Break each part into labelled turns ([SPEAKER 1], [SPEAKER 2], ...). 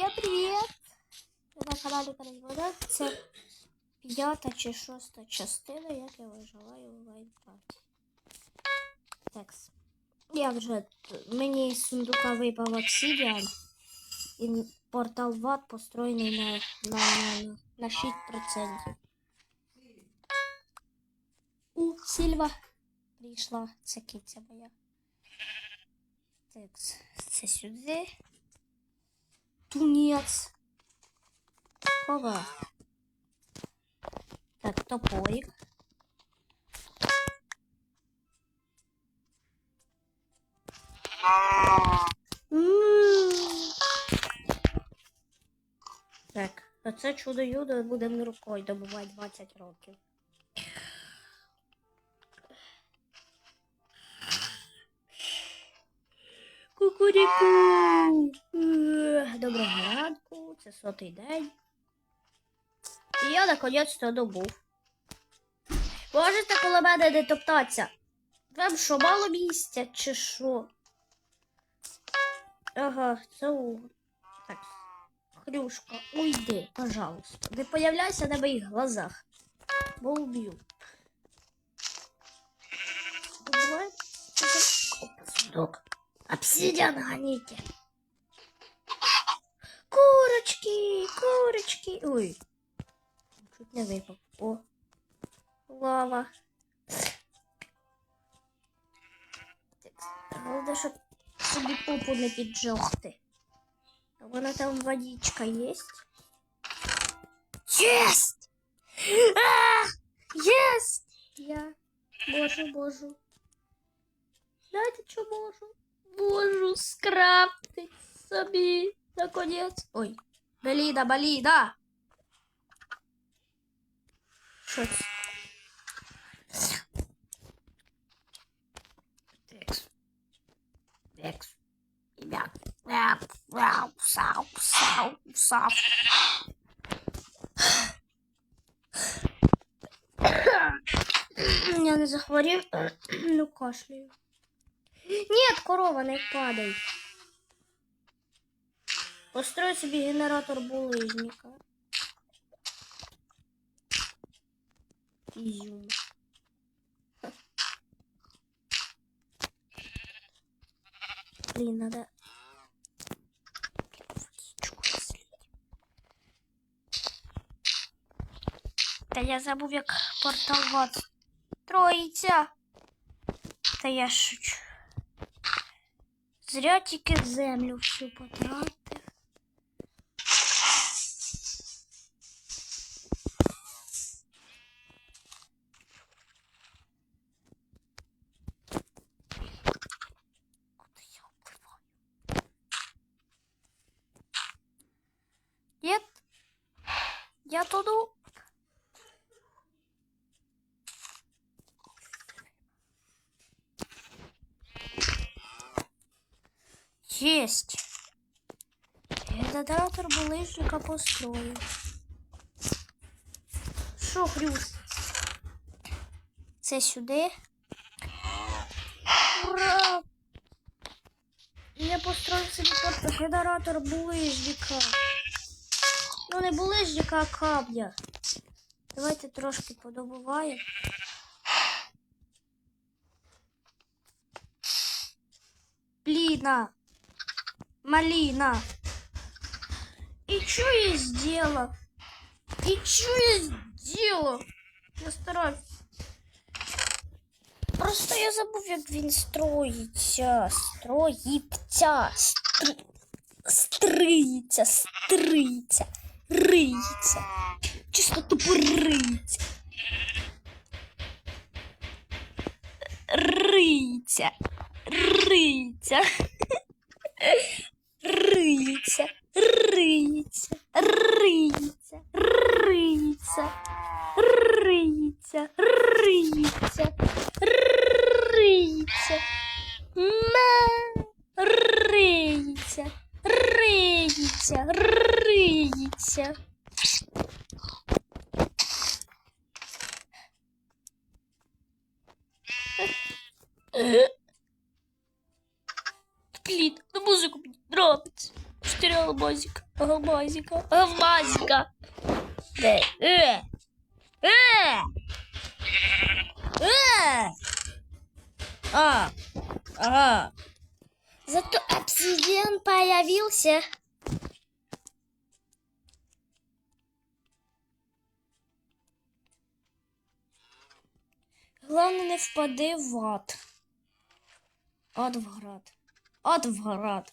[SPEAKER 1] Всім привіт! Ви на каналі Каразбода. Це п'ята чи шоста частина, як я виживаю в Майнкрафті. Текс. Я вже мені з сундука випав обсидіан. І портал ват построєний на, на, на, на 6%. У, Сільва прийшла. Це моя. Текс. Це. Тунец. Хова. Так, топорик. Так, а це чудо юдо будемо рукою добувати 20 років. Кукуріку. Доброго ранку, це сотий день. І я наконець-то добув. Можете коло мене не топтатися? Вам що, мало місця чи що? Ага, це у. Так. Хрюшка, уйди, пожалуйста. Не появляйся на моїх глазах. Бо уб'ю. Опа, сундук. Обсидиан гоните. Курочки, курочки. Ой. Чуть не випав. О. Лава. Так, Головне, щоб собі попу не піджогти. А вона там водичка есть? Єсть! А! Єсть! Я можу, можу. Знаєте, що можу? Можу скрафтить собі наконець. Ой, Беліда, Баліда. Що це? Текс. Текс. Ім'я. Мяу, мяу, сау, сау, сау. Я не захворів, ну кашляю. Нет, корова, не падай. Построй собі генератор булыжника. Изюм. Блин, надо... Та я забув, як портал ват строїться. Та я шучу. Зря тільки землю всю потратив. Я туду. Генератор булыжника построил. Що, Хрюш? Це сюди. Ура! Я построїв собі порт- генератор булыжника. Ну, не булыжника, а капля. Давайте трошки подобуваємо. Блина. Малина. И что я сделала? И что я сделала? Я стараюсь. Просто я забув, як він строїться. Строїться. Стр... Стриється, стриється, риється. Чисто тупо риється. Риється. Риється. Риється. 一次。Алмазика. Алмазика. Алмазика. Де? Е! Е! Е! А! Ага. Зато обсидиан появился. Главное, не впади в ад. Ад в град. Ад в град.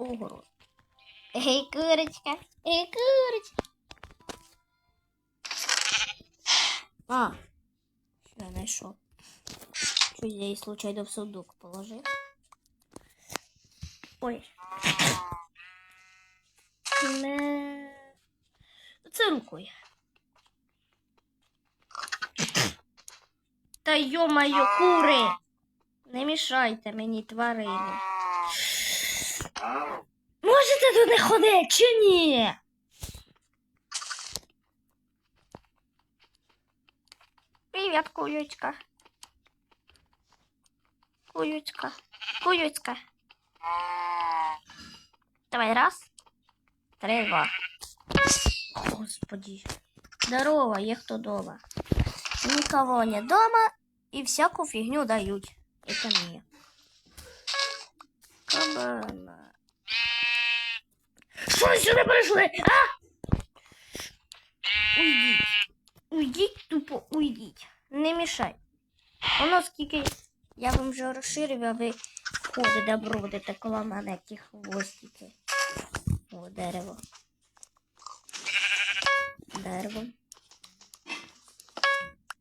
[SPEAKER 1] Огород. Ей, курочка, ей, курочка. А, що я знайшов? Що я її случайно в сундук положив? Ой. Не... Це рукою. Та йо-моє, кури! Не мішайте мені тварини. Можете туди ходити чи ні? Привіт, куючка. Куючка. Куючка. Давай, раз. Три, два. Господи. Здорово, є хто дома. Никого нет дома и всякую фигню дают. Это мне. Кабана. Что сюда пришли? А? Уйдіть. Уйдіть, тупо уйдіть. Не мішай. Воно скільки я вам вже розширив, а ви ходите, бродите коло мене ті хвостики. О, дерево. Дерево.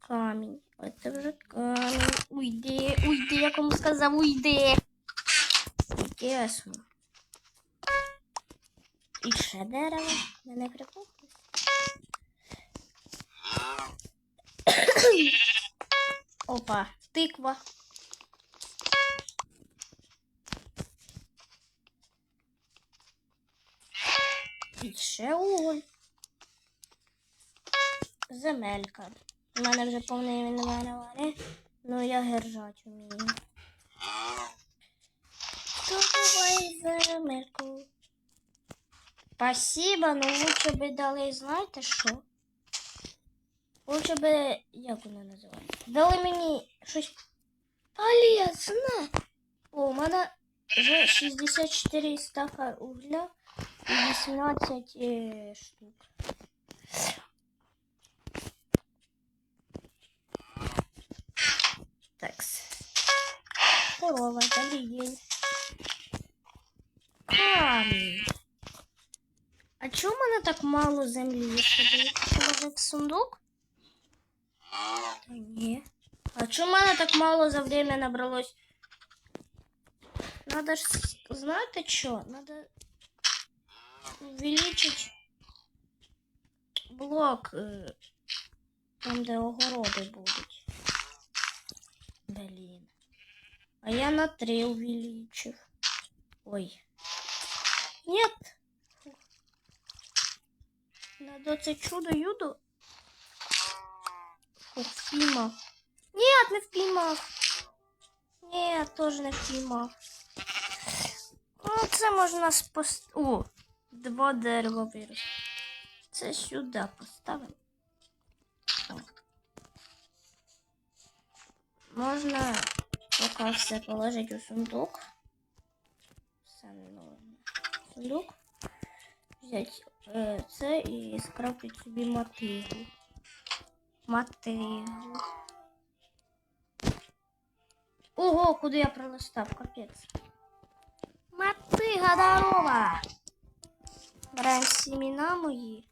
[SPEAKER 1] Камінь. Оце вже камінь. Уйди, уйди, я кому сказав, уйди. Ясно. І ще дерево. Мене припухло. Опа, тиква. І ще уголь. Земелька. У мене вже повний інвентар, ну я гержать вмію. Добувай земельку. Спасибо, ну лучше би дали, знаєте що? Лучше би, як воно називається? Дали мені щось полезне. О, у мене вже 64 стака угля і 18 е, штук. Такс. Корова, далі Камінь. А чому в мене так мало землі? Положив сундук? Та ні. А чому в мене так мало за время набралось? Надо ж, знаєте що? Надо увеличить блок, е, там, де огороди будуть. Блин. А я на три увеличив. Ой. Нет. Надо це чудо-юдо. Фух, впіймав. Нет, не впіймав. Нет, теж не впіймав. Ну, це можна спос... О, два дерева вирос. Це сюди поставимо. О. Можна поки все положити у сундук. Сундук. Взяти е, це і скрафтити собі мотигу. Мотигу. Ого, куди я пролистав, капець. Мотига здорова! Беремо семена мої.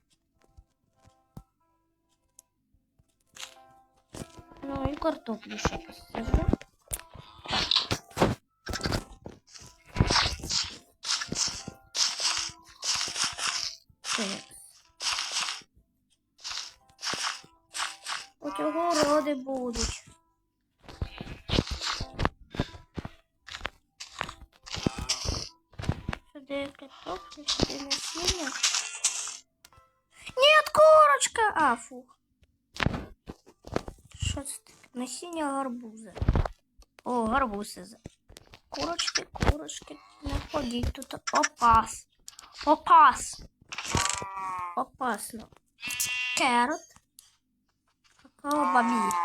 [SPEAKER 1] Ну і картоплю ще посажу. Роди будуть. Сюди картоплю, сюди насіння. Нет, курочка! А, фух. Що це таке? Насіння гарбуза. О, гарбуз. із- Курочки, курочки, не ходіть тут. Опас. Опас. Опасно. Керот. Какао бабі.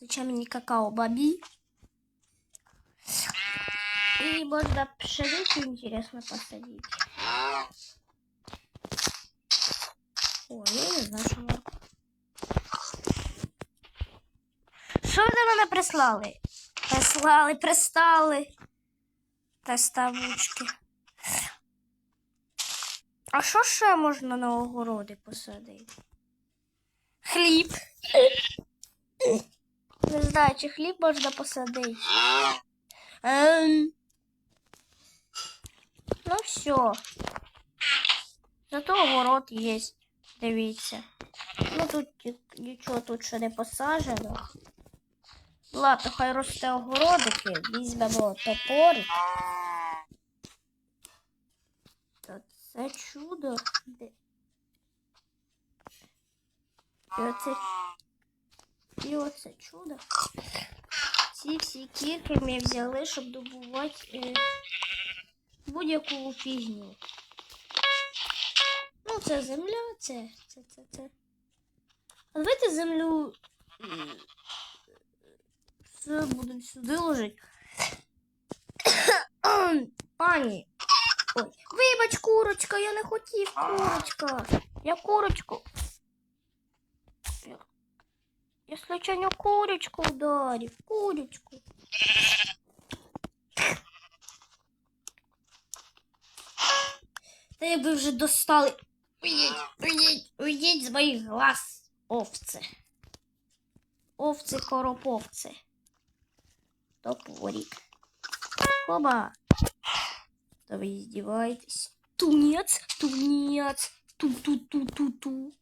[SPEAKER 1] Зачем мені какао бабі? И можно пшеницу интересно посадить. О, я не знаю, що морква. Що ви до мене прислали? Прислали, пристали. Приставучки. А що ще можна на огороди посадити? Хліб. Не знаю, чи хліб можна посадити. Ем... Ну все. Зато огород є. Дивіться. Ну тут ні- нічого тут ще не посаджено. Ладно, хай росте огородики. Візьмемо топорик. Та це чудо. І оце, і оце чудо. Ці всі кірки ми взяли, щоб добувати е, будь-яку фігню. Ну, це земля, це, це, це, це. А давайте землю. Все будемо сюди ложити. Пані. Ой, вибач, курочка, я не хотів, курочка. Я курочку. Я, я случайно курочку ударив. Курочку. Та якби вже достали. Уйдіть, уйдіть, уйдіть з моїх глаз, овце. Овці короповці. Топорик. Хоба. Да вы издеваетесь. Тунец, тунец, ту-ту-ту-ту-ту.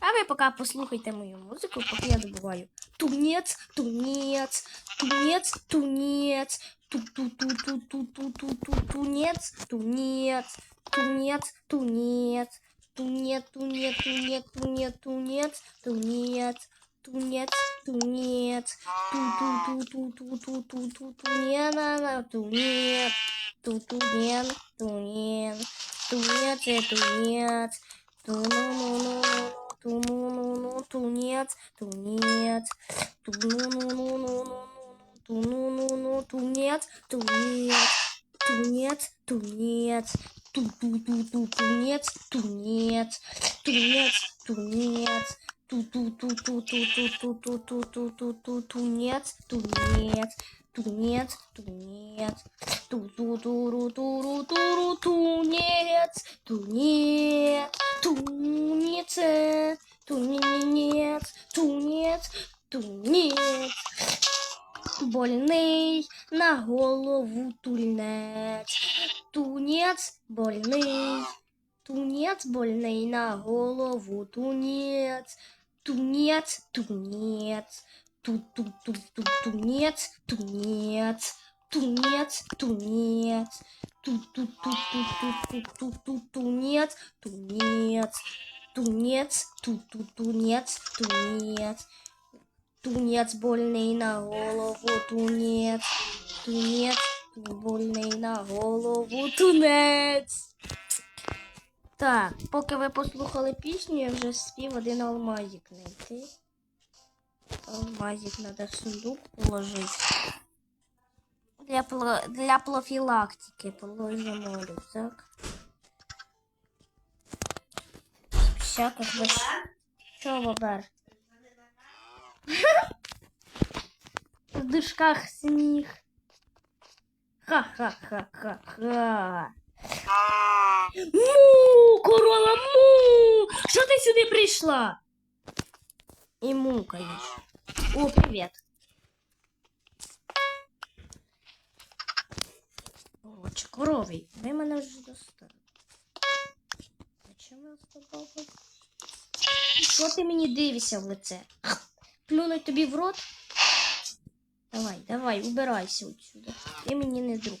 [SPEAKER 1] А ви поки послухайте мою музику, поки я добуваю. Тунец, тунец, тунец, тунец, ту-ту-ту-ту-ту-ту-ту-ту, тунец, тунец, тунец, тунец, тунец, тунец, тунец, тунец, тунец, тунец, тунец, тунец, ту-ту-ту-ту-ту-ту-ту-ту, тунец, тунец, ту-тунец, тунец, тунец, ту-ну-ну-ну, ту-ну-ну-ну, тунец, тунец, ту-ну-ну-ну-ну-ну, ту-ну-ну-ну, тунец, тунец, тунец, тунец, ту-ту-ту-ту, тунец, тунец, тунец, тунец, ту-ту-ту-ту-ту-ту-ту-ту-ту-ту-ту, тунец, тунец, тунец, тунец, ту-ту-туру-туру-туру, тунец, тунец, тунице, тунец, тунец, тунец. Больний на голову тунець. Тунець больний. Тунець больний на голову тунець. Тунець, тунець. Тунець. Тунець, тунець. Ту-ту-ту-ту-ту-ту-ту, тунець, тунець. Тунець, ту-ту-тунець, тунець. Тунець больний на голову, тунець, тунець, больний на голову, тунець. Так, поки ви послухали пісню, я вже спів один алмазик знайти. Алмазик треба в сундук положити. Для, для профілактики положимо рюкзак. Всяких виш... Що, Бобер? В дишках сніг. Ха-ха-ха-ха-ха. Му, корова, му! Що ти сюди прийшла? І мукаєш. О, привіт. О, чи корові, ви мене вже достали. Зачем я з тобою? Що ти мені дивишся в лице? Плюнуть тобі в рот? Давай, давай, убирайся отсюда. Ти мені не друг.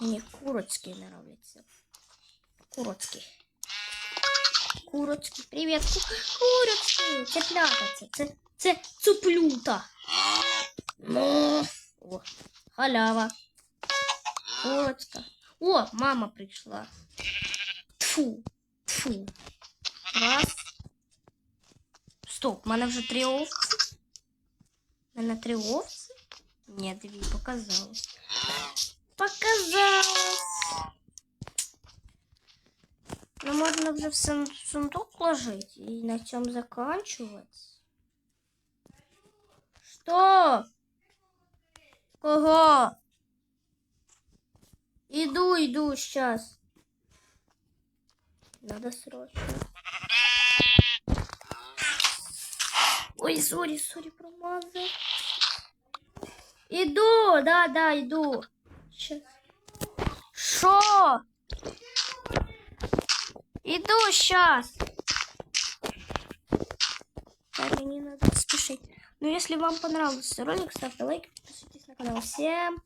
[SPEAKER 1] Мені куроцький не нравляться. Куроцький. Куроцький. Привіт, ку- куроцький. Цеплята це. Це, це цуплюта. Ну. О, халява. Куроцька. О, мама прийшла. Тфу. Тфу. Раз. Стоп, в мене вже три овці. В мене три овці? Ні, дві, показалось. Показалось. Ну, можно вже в сундук ложить и на цьому заканчивать. Что? Кого? Иду, иду, сейчас. Надо срочно. Ой, сори, сори, промазал. Иду, да, да, иду. Сейчас. Шо? Иду сейчас. Так, мне надо спешить. Ну, если вам понравился ролик, ставьте лайк, подписывайтесь на канал. Всем